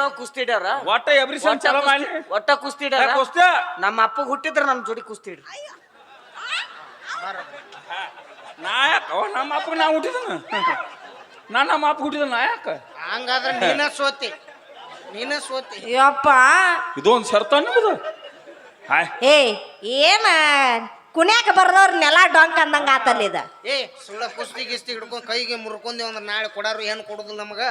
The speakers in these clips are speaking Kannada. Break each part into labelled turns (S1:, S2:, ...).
S1: ಏನೋ ಕುಸ್ತಿ ಹಿಡ್ಯಾರ
S2: ಒಟ್ಟ ಎಬ್ರಿ
S1: ಕುಸ್ತಿ- ಒಟ್ಟ ಕುಸ್ತಿ ಹಿಡ್ಯಾರ
S2: ಕುಸ್ತಿ
S1: ನಮ್ಮ ಅಪ್ಪ ಹುಟ್ಟಿದ್ರ ನಮ್ಮ ಜೋಡಿ ಕುಸ್ತಿ ಹಿಡ್ರಿ
S2: ನಾ ಯಾಕ? ನಮ್ಮ ಅಪ್ಪಗೆ ನಾ ಹುಟ್ಟಿದನ? ನಾ ನಮ್ಮ ಅಪ್ಪ ಹುಟ್ಟಿದ ನಾ ಯಾಕ?
S3: ಹಂಗಾದ್ರೆ ನೀನ ಸೋತಿ. ನೀನ ಸೋತಿ.
S4: ಯಪ್ಪ.
S2: ಇದೊಂದು ಶರ್ತ ನಿಮ್ಮದು
S4: ಏ ಏನ? ಕುಣ್ಯಾಕ ಬರ್ದವ್ರ ನೆಲ ಡೊಂಕ್ ಅಂದಂಗ ಆತಲ್ಲ ಇದ.
S3: ಏ ಸುಳ್ಳ ಕುಸ್ತಿ ಗಿಸ್ತಿ ಹಿಡ್ಕೊಂಡು ಕೈಗೆ ಮುರ್ಕೊಂಡಿ ಅಂದ್ರೆ ನಾಳೆ ಕೊಡಾರು ಏನ್ ಕೊಡುದಿಲ್ಲ ನಮಗ?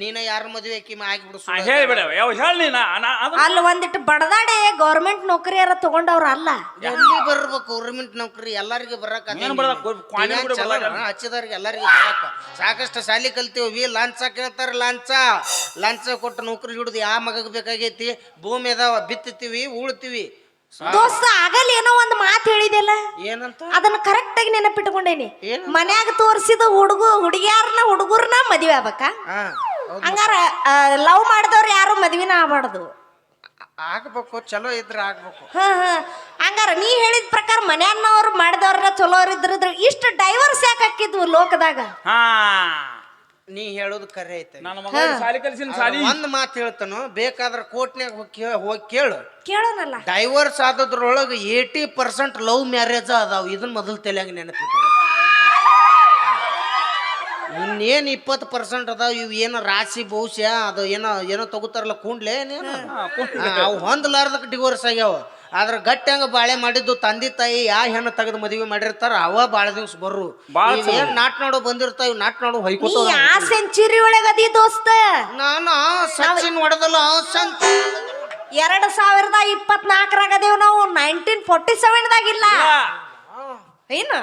S3: ನೀನ ಯಾರ ಮದುವೆ ಆಕಿ ಆಗಿಬಿಡು
S2: ಹೇಳ್ಬಿಡ ಯಾವ ಹೇಳಿ ನಾ ನಾ ಅದು
S4: ಅಲ್ಲಿ ಒಂದಿಟ್ಟು ಬಡದಾಡೆ ಗೌರ್ಮೆಂಟ್ ನೌಕರಿಯಾರ ತಗೊಂಡವ್ರ ಅಲ್ಲ.
S3: ಎಲ್ಲಿ ಬರ್ಬೇಕು ಗೌರ್ಮೆಂಟ್ ನೌಕರಿ? ಎಲ್ಲರಿಗೆ ಬರಕ ಹಚ್ಚಿದವ್ರಿಗೆ ಎಲ್ಲರಿಗೆ ಬರಕ. ಸಾಕಷ್ಟು ಶಾಲಿ ಕಲ್ತೀವಿ. ಲಂಚ ಕೇಳ್ತಾರ ಲಂಚ. ಲಂಚ ಕೊಟ್ಟು ನೌಕರಿ ಹಿಡಿದು ಯಾವ ಮಗಗ್ ಬೇಕಾಗೈತಿ? ಭೂಮಿ ಅದಾವ ಬಿತ್ತತೀವಿ ಉಳ್ತೀವಿ.
S4: ದೋಸ್ತ ಆಗಲ್ಲ ಏನೋ ಒಂದ್ ಮಾತು ಹೇಳಿದೆಲ್ಲ.
S3: ಏನಂತ?
S4: ಅದನ್ನ ಕರೆಕ್ಟ್ ಆಗಿ ನೆನಪಿಟ್ಕೊಂಡೇನಿ? ಮನ್ಯಾಗ ತೋರಿಸಿದ ಹುಡುಗ ಹುಡುಗಿಯಾರನ್ನ ಹುಡುಗರ್ನ ಮದ್ವೆ ಆಗ್ಬೇಕ. ಹಂಗಾರ ಲವ್ ಮಾಡಿದವ್ರು ಯಾರು ಮದ್ವಿನ ಆಗ್ಬಾರ್ದು.
S3: ಆಗ್ಬೇಕು ಚಲೋ ಇದ್ರೆ ಆಗ್ಬೇಕು.
S4: ಹ ಹ. ಹಂಗಾರ ನೀ ಹೇಳಿದ ಪ್ರಕಾರ ಮನ್ಯಾನವ್ರು ಮಾಡಿದವ್ರ ಚಲೋ ಇದ್ರ ಇಷ್ಟು ಡೈವರ್ಸ್ ಯಾಕೆ ಹಾಕಿದ್ವು ಲೋಕದಾಗ?
S2: ಹಾ.
S3: ನೀ ಹೇಳೋದು ಕರೆ ಐತೆ.
S2: ನನ್ನ ಮಗ ಸಾಲಿ ಕಲಿಸಿನ ಸಾಲಿ.
S3: ಒಂದ್ ಮಾತು ಹೇಳ್ತಾನು ಬೇಕಾದ್ರೆ ಕೋರ್ಟ್ನ್ಯಾಗ ಹೋಗಿ ಕೇಳು
S4: ಕೇಳೋನಲ್ಲ.
S3: ಡೈವರ್ಸ್ ಆದದ್ರೊಳಗೆ ಏಯ್ಟಿ ಪರ್ಸೆಂಟ್ ಲವ್ ಮ್ಯಾರೇಜ್ ಅದಾವ. ಇದನ್ನ ಮೊದಲು ತಲೆಯಾಗ ನೆನಪಿಟ್ಟು ಇನ್ನೇನು ಇಪ್ಪತ್ತು ಪರ್ಸೆಂಟ್ ಅದಾವ ಇವು ಏನೋ ರಾಶಿ ಭವಿಷ್ಯ ಅದು ಏನೋ ಏನೋ ತಗೋತಾರಲ್ಲ ಕೂಡ್ಲೆ ಏನೇನು. ಅವು ಹೊಂದಲಾರ್ದಕ್ಕೆ ಡಿವೋರ್ಸ್ ಆಗ್ಯಾವ. ಆದ್ರೆ ಗಟ್ಟಿ ಹಂಗ ಬಾಳೆ ಮಾಡಿದ್ದು ತಂದೆ ತಾಯಿ ಯಾ ಹೆಣ್ಣು ತೆಗೆದು ಮದುವೆ ಮಾಡಿರ್ತಾರ ಅವ ಬಾಳ ದಿವಸ ಬರ್ರು.
S2: ಬಾಳ್
S3: ಈಗ ಏನ್ ನಾಟ್ ನೋಡು ಬಂದಿರ್ತಾವ ಇವ್ ನಾಟ್ ನೋಡು
S4: ನೀ
S3: ಹೊಯ್ಕೋತ
S4: ಆ ಸೆಂಚುರಿ ಒಳಗದಿ ದೋಸ್ತ.
S3: ನಾನು ಸಚಿನ್ ಹೊಡೆದಲ್ಲ ಸಂತ
S4: ಎರಡ್ ಸಾವಿರದ ಇಪ್ಪತ್ನಾಕರಾಗದೇವ್ ನಾವು ನೈನ್ಟೀನ್ ಫೋರ್ಟಿ ಸೆವೆನ್ದಾಗ ಇಲ್ಲ. ಏನು?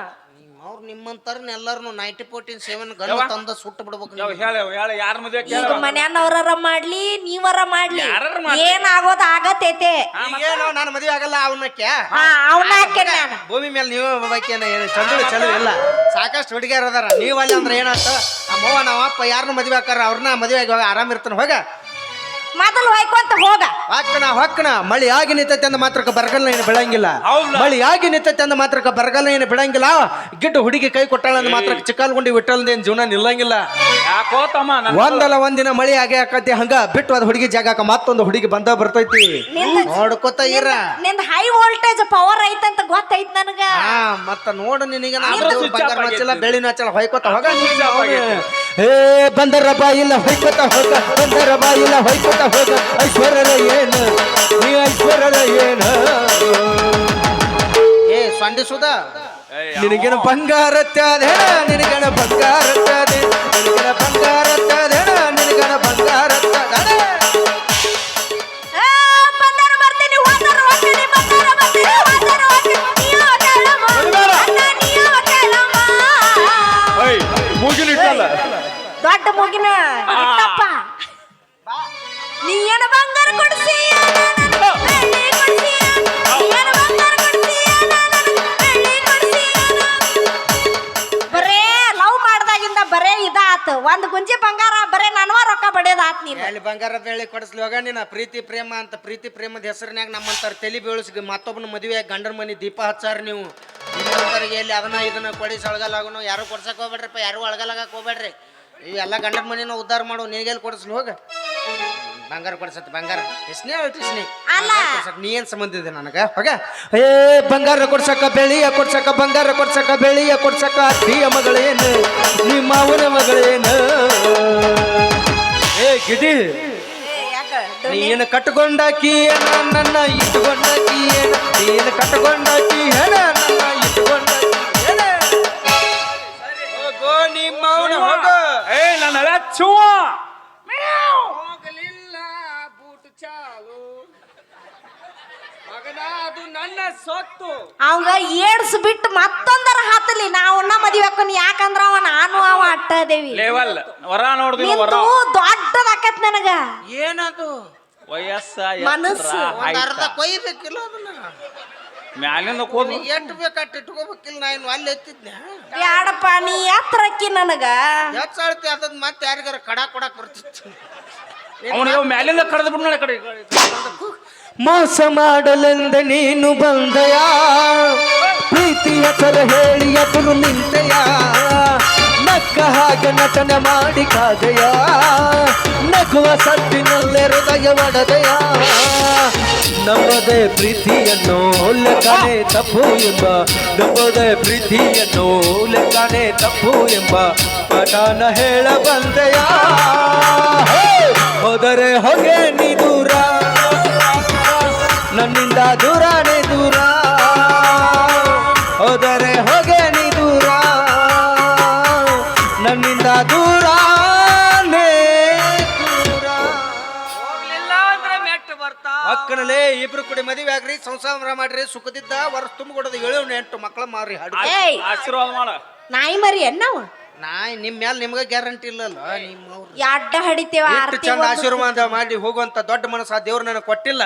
S3: ಅವ್ರು ನಿಮ್ಮಂತಾರನ್ನ ಎಲ್ಲಾರು ನೈಂಟಿ ಫೋರ್ಟೀನ್ ಸೆವೆನ್ ಗನ್ ತಂದ ಸುಟ್ಟು ಬಿಡ್ಬೇಕು
S2: ನೀವು. ಹೇಳ ಹೇಳ ಯಾರ ಮದ್ವೆ
S4: ಈಗ ಮನ್ಯಾನವ್ರಾರ ಮಾಡ್ಲಿ ನೀವರ ಮಾಡ್ಲಿ.
S2: ಯಾರರ ಮಾಡ್ಲಿ.
S4: ಏನಾಗೋದ್ ಆಗತೈತೆ.
S3: ಈಗೇನು ನಾನು ಮದ್ವೆ ಆಗಲ್ಲ ಅವನಕ್ಕೆ
S4: ಹಾ ಅವನ ಹಾಕೇನ್ ನಾನು.
S3: ಭೂಮಿ ಮೇಲೆ ನೀವು ಚಂದ್ರ ಏನು? ಚಂದ್ರು ಚಲೋ ಇಲ್ಲ. ಸಾಕಷ್ಟು ಹುಡುಗಿಯರು ಅದಾರ. ನೀವು ಅಲ್ಲಿ ಅಂದ್ರೆ ಏನಾಯ್ತು? ಅಮ್ಮವ್ವ ನಮ್ಮ ಅಪ್ಪ ಯಾರನ್ನ ಮದುವೆ ಹಾಕಾರ ಅವ್ರನ್ನ ಮದ್ವೆ ಆಗಿ ಹೋಗ ಆರಾಮ್ ಇರ್ತಾನೆ ಹೋಗ.
S4: ಮೊದಲು ಹೊಯ್ಕೊಂತ ಹೋಗ.
S3: ಹಾಕಣ ಹೊಕ್ಕಣ ಮಳಿ ಆಗಿ ನಿಂತೈತೆ ಅಂದ ಮಾತ್ರಕ್ಕೆ ಬರಗಲ್ಲ ಏನು ಬೆಳಂಗಿಲ್ಲ.
S2: ಹೌದಾ?
S3: ಮಳಿ ಆಗಿ ನಿಂತೈತೆ ಅಂದ ಮಾತ್ರಕ್ಕೆ ಬರಗಾಲ ಏನು ಬಿಡಂಗಿಲ್ಲ ಗಿಡ್ಡು ಹುಡುಗಿ ಕೈ ಕೊಟ್ಟಾಳ ಅಂದ ಮಾತ್ರಕ್ಕೆ ಚಿಕ್ಕಲ್ಗುಂಡಿ ಗುಂಡಿ ಏನು ಜೀವನ ನಿಲ್ಲಂಗಿಲ್ಲ.
S2: ಯಾಕೋ ತಮ್ಮ ನನ್ನ
S3: ಒಂದಲ್ಲ ಒಂದಿನ ಮಳಿ ಆಗೇ ಆಕತಿ ಹಂಗ ಬಿಟ್ಟು ಅದು ಹುಡುಗಿ ಜಾಗಕ್ಕ ಮತ್ತೊಂದು ಹುಡುಗಿ ಬಂದ ಬರ್ತೈತಿ.
S4: ನಿಂದ-
S3: ನೋಡ್ಕೊತ ಇರ.
S4: ನಿಂದ ಹೈ ವೋಲ್ಟೇಜ್ ಪವರ್ ಐತಂತ ಗೊತ್ತೈತ್ ನನಗ.
S3: ಹಾ ಮತ್ತ ನೋಡು ನಿನಗೆ ಬೆಳಿ
S2: switch
S3: ಬಂಗಾರ
S2: off ಆಗೈತಿ.
S3: ಬೆಳ್ಳಿನ ಹಚ್ಚಲ ಹೊಯ್ಕೊತ ಹೋಗ ನೀನು
S2: switch off
S3: ಅವ್ನು.
S2: ಆಗೈತಿ.
S3: ಏ ಬಂದರ ಬಾಯಿಲ್ಲ ಹೊಯ್ಕೊತ ಹೋಗ. ಬಂದರ ಬಾಯಿಲ್ಲ ಹೊಯ್ಕೊತ ಹೋಗ ಐಶ್ವರ್ಯದ ಏನು? ನೀ ಐಶ್ವರ್ಯದ ಏನು? ಏ ಸಂಡಿಸುದ ನಿನಗೇನು ಬಂಗಾರ ತ್ಯಾದೇನ ನಿನಗೇನ ಬಂಗಾರ ತ್ಯಾದೆ ನಿನಗೇನ ಬಂಗಾರ ತ್ಯಾದೇನ ನಿನಗೇನ ಬಂಗಾರ ತ್ಯಾದೆ
S4: ಬಡಿಯೋದಾತ್ ನೀನು.
S3: ಎಲ್ಲಿ ಬಂಗಾರ ಬೆಳ್ಳಿ ಕೊಡಿಸ್ಲಿ. ಹೋಗ ನೀನ. ಪ್ರೀತಿ ಪ್ರೇಮ ಅಂತ ಪ್ರೀತಿ ಪ್ರೇಮದ ಹೆಸರಿನ್ಯಾಗ ನಮ್ಮಂತಾರ ತಲೆ ಬೀಳಿಸಿ ಮತ್ತೊಬ್ಬನ ಮದುವೆ ಗಂಡನ ಮನೆ ದೀಪ ಹಚ್ಚಾರ ನೀವು. ಇನ್ನೊಂದರಿಗೆ ಎಲ್ಲಿ ಅದನ್ನ ಇದನ್ನ ಕೊಡಿಸಿ ಅಳಗಲಾಗುನು ಯಾರು ಕೊಡ್ಸಕ್ ಹೋಗ್ಬೇಡ್ರಿಪ್ಪ. ಯಾರು ಅಳಗಲಾಗಕ್ ಹೋಗ್ಬೇಡ್ರಿ. ಇವೆಲ್ಲ ಗಂಡನ ಮನೆನ ಉದ್ಧಾರ ಮಾಡು. ನಿನಗೆಲ್ಲಿ ಕೊಡಿಸ್ಲಿ? ಹೋಗ. ಬಂಗಾರ ಕೊಡ್ಸತ್ ಬಂಗಾರ. ಇಸ್ನೇ
S4: ಅಲ್ಲ.
S3: ನೀ ಏನ್ ಸಂಬಂಧ ಇದೆ ನನಗ? ಹೋಗ. ಏ ಬಂಗಾರ ಕೊಡ್ಸಕ ಬೆಳಿಯ ಕೊಡ್ಸಕ ಬಂಗಾರ ಕೊಡ್ಸಕ ಬೆಳಿಯ ಕೊಡ್ಸಕ ಅತ್ತಿಯ ಮಗಳೇನು? ನಿಮ್ಮ ಅವನ ಮಗಳೇನು? ಏ ಗಿಡಿ ನೀನು ಕಟ್ಕೊಂಡಾಕಿ ಏನ? ನನ್ನ ಇಟ್ಕೊಂಡಾಕಿ ಏನ? ನೀನು ಕಟ್ಕೊಂಡಾಕಿ ನನ್ನ ಏನ? ಹೋಗೋ ನಿಮ್ಮ ಅವನ ಹೋಗ.
S2: ಏ ನನ್ನ ಹಳೆ ಚುವ
S3: ಹೋಗಲಿಲ್ಲ ಬೂಟು ಚಾಲು. ಮಗನ ಅದು ನನ್ನ ಸೊತ್ತು.
S4: ಅವಂಗ ಏಡ್ಸ್ ಬಿಟ್ಟು ಮತ್ತೊಂದರ ಹತ್ತಲಿ ನಾವನ್ನ ಮದುವೆ ಹಾಕೋನ್ ಯಾಕಂದ್ರ ಅವ ನಾನು ಅವ ಅಟ್ಟದೇವಿ
S2: ಲೇವಲ್. ವರ ನೋಡಿದ್ವಿ ವರ.
S4: ನಿಂದು ಆಕತ್ ನನಗ.
S3: ಏನದು?
S2: ವಯಸ್ಸ
S4: ಮನಸ್ಸು.
S3: ಒಂದ್ ಅರ್ಧ ಕೊಯ್ಬೇಕಿಲ್ಲ ಅದನ್ನ.
S2: ಮ್ಯಾಲಿಂದ ಕೂದ್
S3: ನೀ ಎಷ್ಟು ಬೇಕಾಟ್ ಇಟ್ಕೋಬೇಕಿಲ್ಲ ನಾ ಇನ್ನು ಅಲ್ಲಿ ಎತ್ತಿದ್ನ?
S4: ಯಾಡಪ್ಪ ನೀ ನನಗ.
S3: ಹೆಚ್ಚಾಳ್ತಿ ಮತ್ತೆ ಯಾರಿಗಾರ ಕಡ ಕೊಡಕ್ ಬರ್ತಿತ್ತು.
S2: ಅವನಿಗೆ ಮ್ಯಾಲಿಂದ ಕಡ್ದು ಬಿಡ್ ನೋಡಿ ಕಡೆ.
S3: ಮೋಸ ಮಾಡಲೆಂದ ನೀನು ಬಂದಯ? ಪ್ರೀತಿಯ ಸರ ಹೇಳಿ ಎದುರು ನಿಂತೆಯ? ನಾ
S5: ನಕ್ಕ ಹಾಗೆ ನಟನೆ ಮಾಡಿ ಕಾದೆಯ. ನಗುವ ಸತ್ತಿನಲ್ಲೇ ಹೃದಯ ಒಡದೆಯ. ನಮ್ಮದೇ ಪ್ರೀತಿಯನ್ನು ಲೆಕ್ಕನೆ ತಪ್ಪು ಎಂಬ ನಮ್ಮದೇ ಪ್ರೀತಿಯನ್ನು ಲೆಕ್ಕನೆ ತಪ್ಪು ಎಂಬ ಪಠಾನ ಹೇಳ ಬಂದೆಯ ಹೋದರೆ ಹೊಗೆ ನೀ ದೂರ. ನನ್ನಿಂದ ದೂರನೇ ದೂರ. ದೂರನೇ ದೂರ.
S1: ಹೋಗ್ಲಿಲ್ಲ ಅಂದ್ರೆ ಮೆಟ್ಟ ಬರ್ತಾ.
S3: ಅಕ್ಕನಲ್ಲೇ ಇಬ್ರು ಕೂಡಿ ಮದುವೆ ಆಗ್ರಿ ಸಂಸಾರ ಮಾಡ್ರಿ ಸುಖದಿದ್ದ ವರ್ಷ ತುಂಬಿಕೊಡೋದು ಏಳು ಎಂಟು ಮಕ್ಕಳ ಮಾರಿ ಹಾಡು.
S4: ಏಯ್
S2: ಆಶೀರ್ವಾದ ಮಾಡ.
S4: ನಾಯಿ ಮರಿ ನಾವು
S3: ನಾಯಿ ನಿಮ್ ಮ್ಯಾಲ ನಿಮ್ಗೆ ಗ್ಯಾರಂಟಿ ಇಲ್ಲಲ್ಲ ನಿಮ್ಮ
S4: ಅಡ್ಡ ಹಡಿತೇವ
S3: ಚಂದ ಆಶೀರ್ವಾದ ಮಾಡಿ ಹೋಗುವಂತ ದೊಡ್ಡ ಮನಸ್ಸು ಆ ದೇವ್ರು ನನಗೆ ಕೊಟ್ಟಿಲ್ಲ.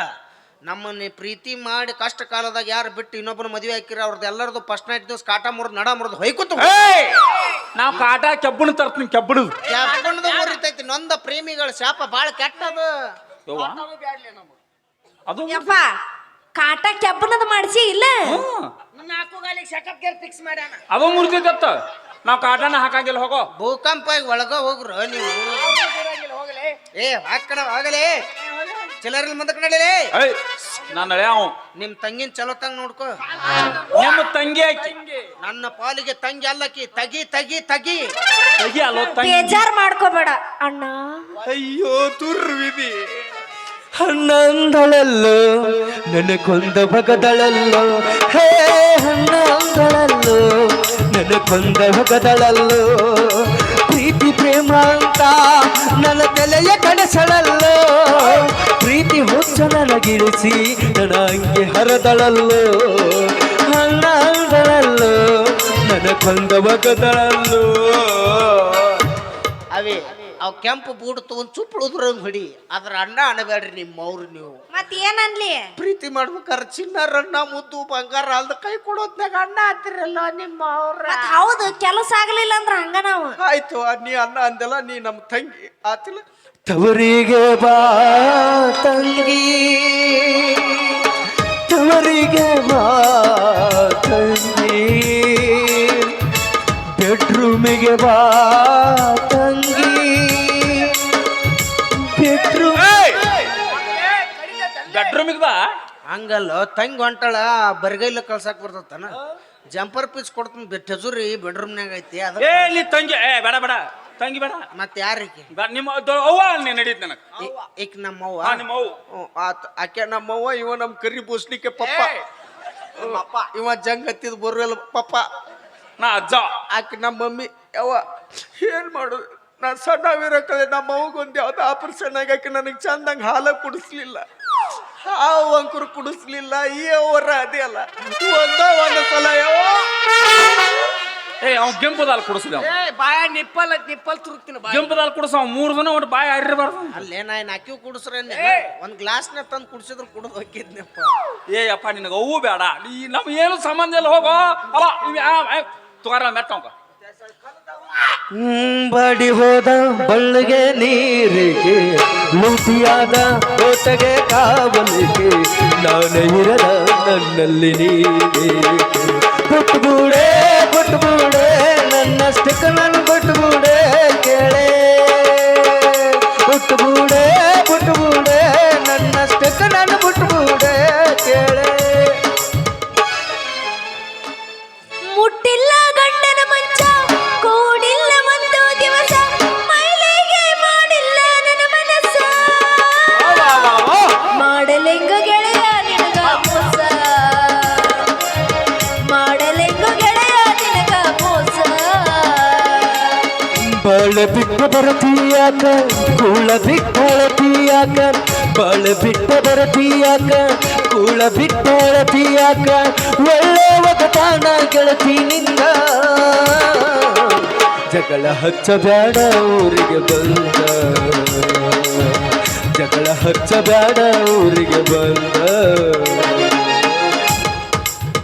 S3: ನಮ್ಮನ್ನ ಪ್ರೀತಿ ಮಾಡಿ ಕಷ್ಟ ಕಾಲದಾಗ ಯಾರು ಬಿಟ್ಟು ಇನ್ನೊಬ್ಬನ ಮದುವೆ ಹಾಕಿರ ಅವ್ರದ್ದು ಎಲ್ಲರದು ಫಸ್ಟ್ ನೈಟ್ ದಿವಸ ಕಾಟ ಮುರಿದು ನಡ ಮುರಿದು ಹೊಯ್ಕೊತ
S2: ನಾವು ಕಾಟ ಕೆಬ್ಬಣ ತರ್ತೀನಿ ಕೆಬ್ಬಣ
S3: ಕೆಬ್ಬಣದ ಮುರಿತೈತಿ ನೊಂದ ಪ್ರೇಮಿಗಳ ಶಾಪ ಬಾಳ ಕೆಟ್ಟದು.
S2: ಅದು
S4: ಯಪ್ಪ ಕಾಟ ಕೆಬ್ಬಣದ ಮಾಡಿಸಿ ಇಲ್ಲ.
S1: ನಾಲ್ಕು ಗಾಲಿಗೆ ಶಕಪ್ ಗೇರ್ ಫಿಕ್ಸ್ ಮಾಡ್ಯಾನ.
S2: ಅದು ನಾವು ಕಾಟನ ಹಾಕಂಗಿಲ್ಲ ಹೋಗೋ.
S3: ಭೂಕಂಪ ಒಳಗ ಹೋಗ್ರು ನೀವು. ಏ ಹಾಕಣ ಆಗಲೇ ಚಿಲ್ಲರಲ್ಲಿ ಮುಂದಕ್ಕೆ ನಡೀಲಿ.
S2: ಹೇ ನಾನು ಅವ.
S3: ನಿಮ್ ತಂಗಿನ ಚಲೋ ತಂಗ ನೋಡ್ಕೋ.
S2: ನಿಮ್ಮ ತಂಗಿ ಆಕಿ.
S3: ನನ್ನ ಪಾಲಿಗೆ ತಂಗಿ ಅಲ್ಲಕಿ ತಗಿ ತಗಿ ತಗಿ.
S2: ತಗಿ ಅಲ್ಲೋ ತಂಗಿ.
S4: ಬೇಜಾರ್ ಮಾಡ್ಕೋಬೇಡ. ಅಣ್ಣ.
S5: ಅಯ್ಯೋ ತುರ್ವಿದಿ ಹಣ್ಣಂದಳಲ್ಲೋ ನನ್ನ ಕೊಂದ ಭಗದಳಲ್ಲೋ. ಹೇ ಹಣ್ಣಂದಳಲ್ಲೋ ನನ್ನ ಕೊಂದ ಭಗದಳಲ್ಲೋ. ಅಂತ ನನ್ನ ತಲೆಯ ಕಡೆಸಳಲ್ಲೋ ಪ್ರೀತಿ ಹುಚ್ಚ ನನಗಿಳಿಸಿ ನನ್ನ ಅಂಗೆ ಹರದಳಲ್ಲೋ ಹಣ್ಣಂದಳಲ್ಲೋ ನನ್ನ ಕೊಂದ ಭಗದಳಲ್ಲೋ
S3: ಅವೇ ಅವ್ ಕೆಂಪು ಬೂಡು ತಗೊಂಡ್ ಚುಪ್ಪಳು ಹೊಡಿ. ಅದ್ರ ಅಣ್ಣ ಅಣಬೇಡ್ರಿ ನಿಮ್ಮ ಅವ್ರು ನೀವು.
S4: ಮತ್ ಏನನ್ಲಿ?
S3: ಪ್ರೀತಿ ಮಾಡ್ಬೇಕಾದ್ರೆ ಚಿನ್ನಾರಣ್ಣ ಮುದ್ದು ಬಂಗಾರ ಅಲ್ದ ಕೈ ಕೊಡೋದ್ನಾಗ ಅಣ್ಣ ಅಂತಿರಲ್ಲ ನಿಮ್ಮ ಅವ್ರ
S4: ಮತ್ ಹೌದು ಕೆಲಸ ಆಗ್ಲಿಲ್ಲ ಅಂದ್ರ ಹಂಗ ನಾವು.
S3: ಆಯ್ತು ನೀ ಅಣ್ಣ ಅಂದೆಲ್ಲ ನೀ ನಮ್ಮ ತಂಗಿ. ಆತಿಲ್ಲ.
S5: ತವರಿಗೆ ಬಾ ತಂಗಿ. ತವರಿಗೆ ಬಾ ತಂಗಿ. ಬೆಡ್ರೂಮಿಗೆ ಬಾ
S3: ಹಂಗಲ್ಲ ತಂಗಿ ಹೊಂಟಾಳ ಬರಿಗೈಲ ಕಳ್ಸಾಕ್ ಬರ್ತತನ ಜಂಪರ್ ಪೀಸ್ ಕೊಡ್ತೀನಿ ಟೆಜುರಿ ಬೆಡ್ರೂಮ್ನಾಗ ಐತಿ ಅದ
S2: ಏ ನೀ ತಂಗಿ ಏ ಬೇಡ ಬೇಡ ತಂಗಿ ಬೇಡ.
S3: ಮತ್ತೆ ಯಾರಿಗೆ?
S2: ಬಾ- ನಿಮ್ಮ ದೊ- ಅವ್ವ ನೀ ನಡೀತ್ ನನಗೆ.
S3: ಈಕ ನಮ್ಮವ್ವ?
S2: ಹಾ ನಿಮ್ಮ ಅವ್ವ
S3: ಹ್ಞೂ, ಆತ್ ಆಕೆ ನಮ್ಮವ್ವ ಇವ ನಮ್ಮ ಕರಿ ಬೂಸ್ಲಿಕ್ಕೆ ಪಪ್ಪ. ಪಪ್ಪ. ಇವ ಜಂಗ್ ಹತ್ತಿದ್ ಬರುವಲ್ಲ ಪಪ್ಪ.
S2: ನಾ ಅಜ್ಜ.
S3: ಆಕೆ ನಮ್ಮ ಮಮ್ಮಿ. ಯವ್ವ ಏನ್ ಮಾಡೋದು ನಾ ಸಣ್ಣವಿರಕಲೆ ನಮ್ಮ ಅವ್ಗೊಂದು ಯಾವ್ದು ಆಪರೇಷನ್ ಆಗಿ ಆಕೆ ನನಗೆ ಚಂದಂಗೆ ಹಾಲ ಕುಡಿಸ್ಲಿಲ್ಲ. ಹಾವು ಅಂಕುರು ಕುಡಿಸ್ಲಿಲ್ಲ ಈ ಅವರ ಅದೇ ಅಲ್ಲ. ಒಂದ ಒಂದು ಸಲ ಯವ್ವ.
S2: ಏ ಅವ್ನು ಕೆಂಪುದಾಲ್ ಕುಡಿಸಿದ
S1: ಏ ಬಾಯ ನಿಪ್ಪಲ್ ನಿಪ್ಪಲ್ ತುರುಕ್ತೀನಿ ಬಾಯ.
S2: ಕೆಂಪುದಾಲ್ ಕುಡಿಸ ಮೂರ್ ಮೂರು ದಿನ ಒಟ್ಟು ಬಾಯಿ ಹರಿಬಾರ್ದು
S3: ಅಲ್ಲೇ ನಾ ಅಕ್ಕಿ ಅಕ್ಕಿವ್ ಒಂದ್ ಒಂದು ಗ್ಲಾಸ್ನ ತಂದು ಕುಡಿಸಿದ್ರು ಕುಡಿದು ಹೋಗಿದ್ನಪ್ಪ.
S2: ಏ ಅಪ್ಪ ನಿನಗೆ ಅವು ಬೇಡ. ನೀ ನಮ್ಗೆ ಏನು ಸಂಬಂಧ ಇಲ್ಲ ಹೋಗೋ. ಅಲ್ಲ ತುಗಾರ ಮೆಟ್ಟವಂಕ
S5: ಬಡಿ ಹೋದ ಬಳ್ಳಿಗೆ ನೀರಿಗೆ, ಲೂಟಿಯಾದ ಕೋಟಗೆ ಕಾವಲಿಗೆ, ನಾನು ಇರದ ನನ್ನಲ್ಲಿ ನೀರಿಗೆ. ಕೊಟ್ಟುಗೂಡೆ ಕೊಟ್ಟುಗೂಡೆ ನನ್ನಷ್ಟಕ್ಕೆ ನಾನು ಕೊಟ್ಟುಗೂಡೆ ಕೇಳೆ. ಕೊಟ್ಟುಗೂಡೆ ಕೊಟ್ಟುಗೂಡೆ ನನ್ನಷ್ಟಕ್ಕೆ ನಾನು ಕೊಟ್ಟುಗೂಡೆ ಕೇಳೆ. ಬಿಟ್ಟ ಬರತೀಯಾಕ? ಕೂಳ ಬಿಟ್ಟಳತೀಯಾಕ ಬಾಳ ಬಿಟ್ಟು ಬರತೀಯಾಕ? ಕೂಳ ಬಿಟ್ಟಳತೀಯಾಕ ಒಳ್ಳೆ ಒಗತಾನ ಗೆಳತಿನಿಂದ ಜಗಳ ಹಚ್ಚಬೇಡ ಊರಿಗೆ ಬಂದ. ಜಗಳ ಹಚ್ಚಬೇಡ ಊರಿಗೆ ಬಂದ.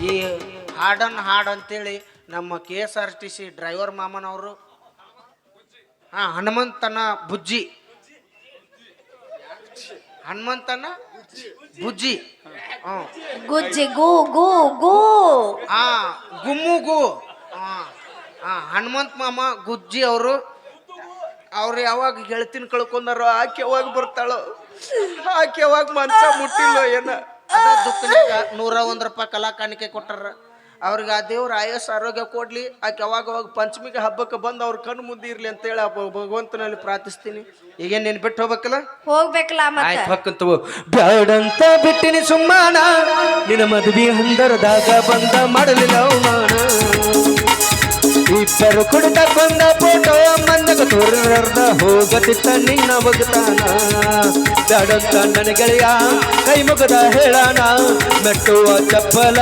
S3: ಈ ಹಾಡನ್ ಹಾಡಂತೇಳಿ ನಮ್ಮ K S R T C driver ಮಾಮನವರು ಹಾ ಹನುಮಂತನ ಬುಜ್ಜಿ. ಹನುಮಂತನ ಬುಜ್ಜಿ. ಹ್ಞೂ.
S4: ಗುಜ್ಜಿ ಗೋ ಗೋ ಗೋ.
S3: ಆ ಗುಮ್ಮು ಗೋ. ಆ, ಹನುಮಂತ ಮಾಮ ಗುಜ್ಜಿ ಅವರು. ಅವ್ರು ಯಾವಾಗ ಗೆಳತಿನ ಕಳ್ಕೊಂಡಾರೋ ಆಕೆ ಯಾವಾಗ ಬರ್ತಾಳೋ ಆಕೆ ಯಾವಾಗ ಮನ್ಸ ಮುಟ್ಟಿಲ್ಲೋ ಏನ. ಅದ ದುಃಖನ್ಯಾಗ ನೂರ ಒಂದ್ ರೂಪಾಯಿ ಕಲಾ ಕಾಣಿಕೆ ಕೊಟ್ಟಾರ. ಅವ್ರಿಗೆ ಆ ದೇವ್ರ ಆಯಸ್ ಆರೋಗ್ಯ ಕೊಡಲಿ. ಆಕೆ ಅವಾಗ ಅವಾಗ ಪಂಚಮಿಗೆ ಹಬ್ಬಕ್ಕೆ ಬಂದು ಅವ್ರ ಕಣ್ಣು ಮುಂದೆ ಇರ್ಲಿ ಅಂತೇಳಿ ಹೇಳಿ ಭಗವಂತನಲ್ಲಿ ಪ್ರಾರ್ಥಿಸ್ತೀನಿ. ಈಗೇನು ನೀನ್ ಬಿಟ್ಟು ಹೋಗ್ಬೇಕಲ್ಲ?
S4: ಹೋಗ್ಬೇಕಲ್ಲ
S3: ಆಯ್ತು ಹೊಕ್ಕಂತವು.
S5: ಬ್ಯಾಡಂತ ಬಿಟ್ಟಿನಿ ಸುಮ್ಮನ. ನಿನ್ನ ಮದುವೆ ಹಂದರದಾಗ ಬಂದ ಮಾಡಲಿಲ್ಲ ಅವಮಾನ. ಇಬ್ಬರು ಕುಡಿತ ಬಂದ ಫೋಟೋ ಮಂದಗ ತೋರದ ಹೋಗತಿತ್ತ ನಿನ್ನ ಒಗತಾನ. ಬೇಡಂತ ನನ್ನ ಗೆಳೆಯ ಕೈ ಮುಗದ ಹೇಳಾನ. ಮೆಟ್ಟುವ ಚಪ್ಪಲ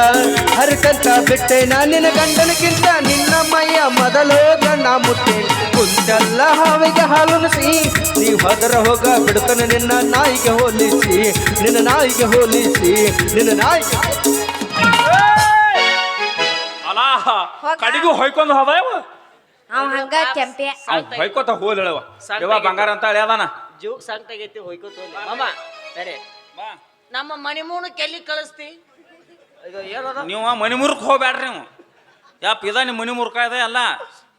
S5: ಹರಿಕಂತ ಬಿಟ್ಟೆ ನಿನ್ನ ಗಂಡನಕ್ಕಿಂತ ನಿನ್ನ ಮೈಯ ಮೊದಲು ಗಂಡ ಮುಟ್ಟೆ. ಕುಂತೆಲ್ಲ ಹಾವಿಗೆ ಹಾಲುಣಿಸಿ ನೀವು ಹೊದರ ಹೋಗ ಬಿಡ್ತಾನೆ ನಿನ್ನ ನಾಯಿಗೆ ಹೋಲಿಸಿ. ನಿನ್ನ ನಾಯಿಗೆ ಹೋಲಿಸಿ. ನಿನ್ನ
S2: ನಾಯಿ ಕಡಿಗೂ ಹೊಯ್ಕೊಂಡು ಹೋದ
S4: ಅವ್ ಹಂಗ ಕೆಂಪೆ.
S2: ಹೊಯ್ಕೋತ ಹೋಲಿಳವ ಯವ್ವ ಬಂಗಾರ ಅಂತ ಹೇಳಿ ಅದಾನ
S1: ಜೋಕ್ ಸಂಕಟಾಗೈತಿ ಹೋಯ್ಕೋತ ಹೋಗ್ಲಿ. ಮಾಮ ಸರಿ ನಮ್ಮ ಮಣಿಮೂನು ಕೆಲ್ಲಿ ಕಳಿಸ್ತಿ? ಇದು ಏನದ?
S2: ನೀವು ಮನಿ ಮುರ್ಕ್ ಹೋಗ್ಬ್ಯಾಡ್ರಿ ನೀವು. ಯಪ್ಪ ಇದ ನಿಮ್ಮ ಮನಿ ಮುರ್ಕ ಇದೆ ಅಲ್ಲ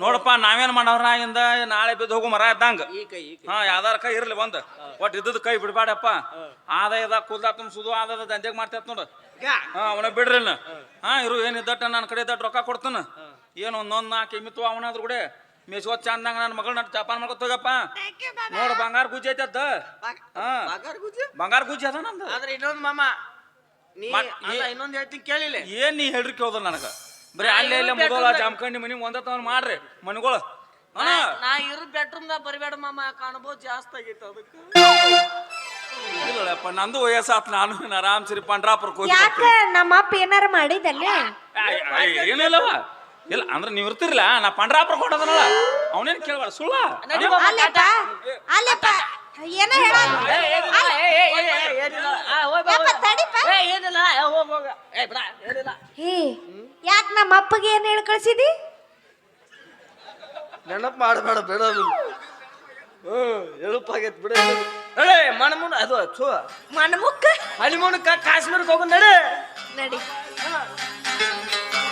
S2: ನೋಡಪ್ಪ ನಾವೇನ್ ಮಾಡವ್ರ ಇಂದ ನಾಳೆ ಬಿದ್ದು ಹೋಗು ಮರ ಇದ್ದಂಗ.
S1: ಈ ಕೈ ಈ ಕೈ.
S2: ಹಾ ಯಾವ್ದಾರ ಕೈ ಇರ್ಲಿ ಒಂದ್ ಒಟ್ ಇದ್ದದ ಕೈ ಬಿಡ್ಬೇಡಪ್ಪ ಆದಾಯದ ಕುಲ್ದ ತುಂಬಿಸುದು ಆದಾಯದ ದಂಧೆಗ್ ಮಾಡ್ತೇತ್ ನೋಡು. ಹಾ ಅವನ ಬಿಡ್ರಿ. ಹಾ ಇರು ಏನಿದ್ದಟ್ಟ ನನ್ನ ಕಡೆ ಇದ್ದಟ್ ರೊಕ್ಕ ಕೊಡ್ತಾನ. ಏನು ಒಂದೊಂದು ನಾಲ್ಕು ಎಮ್ಮಿತ್ತು ಅವನಾದ್ರು ಕೂಡ. ಮೇಸ್ಕೋತ್ ಚಂದಂಗ ನನ್ನ ಮಗಳನ್ನ ಜಪಾನ್ ಮಾಡ್ಕೊತ ಹೋಗಪ್ಪ. ನೋಡು ಬಂಗಾರ ಗುಜ್ಜಿ ಐತೆ ಅದ
S1: ಬಂಗಾರ ಗುಜ್ಜಿ?
S2: ಬಂಗಾರ ಗುಜ್ಜಿ ಅದ ನಂದು.
S1: ಆದ್ರೆ ಇನ್ನೊಂದು ಮಾಮ ನೀ ಇನ್ನೊಂದು ಹೇಳ್ತೀನಿ ಕೇಳಿಲ್ಲ
S2: ಏನ್ ನೀ ಹೇಳ್ರಿ ಕೇಳ್ದ ನನಗ? ಬರೀ ಅಲ್ಲೇ ಇಲ್ಲೇ
S1: ಮುಗೋಲ
S2: ಜಾಮಕಂಡಿ ಮನಿ ಒಂದ ತಗೊಂಡ್ ಮಾಡ್ರಿ ಮನಿಗಳು.
S1: ನಾ ಇರೋ ಬೆಡ್ರೂಮ್ ದಾಗ ಬರಬೇಡ ಮಾಮ ಕಾಣಬಹುದು ಜಾಸ್ತಿ ಆಗೈತೆ ಅದಕ್ಕೆ.
S2: ಇಲ್ಲಪ್ಪ ನಂದು ವಯಸ್ಸಾತ್ ನಾನು ಆರಾಮ್ ಸರಿ ಪಂಡ್ರಾಪುರಕ್ಕೆ ಹೋಗಿ
S4: ಯಾಕ ನಮ್ಮ ಅಪ್ಪ ಏನಾರ ಮಾಡಿದಲ್ಲಿ?
S2: ಏನಿಲ್ಲವ. ಇಲ್ಲ ಅಂದ್ರೆ ನೀವು ಇರ್ತಿರ್ಲ ನಾ ಪಂಡ್ರಾಪುರ ಕೊಡೋದನಲ್ಲ ಅವನೇನ್ ಕೇಳಬಾರ ಸುಳ್ಳ?
S1: ನಡಿ ಮಾಮ,
S4: ಅಲ್ಲಪ್ಪ ಅಲ್ಲಪ್ಪ ಏನ ಹೇಳ
S1: ಏ, ಏನಿಲ್ಲ, ಏ, ಏ, ಏ, ಏ, ಏನಿಲ್ಲ. ಆ, ಹೋಗ್ ಬಾ,
S4: ಯಪ್ಪ,
S1: ಹೋಗ್.
S4: ತಡಿಪ.
S1: ಏ, ಏನಿಲ್ಲ ಏ, ಹೋಗ್ ಹೋಗ. ಏ ಬಿಡ ಏನಿಲ್ಲ.
S4: ಹೇ ಯಾಕ ನಮ್ಮ ಅಪ್ಪಗೆ ಏನ್ ಹೇಳಿ ಕಳ್ಸಿದಿ?
S3: ನೆನಪು ಮಾಡಬೇಡ ಬೇಡ ಹ್ಮ್ ಎಳುಪಾಗೈತ್ ಬಿಡ.
S1: ನಡೆ ಮಣಮುನ್ ಅದು
S4: ಮನಮುಕ್ಕ
S1: ಹನಿಮೂನಕ್ಕ ಕಾಶ್ಮೀರಕ್ಕೆ ಹೋಗು ನಡೆ.
S4: ನಡಿ.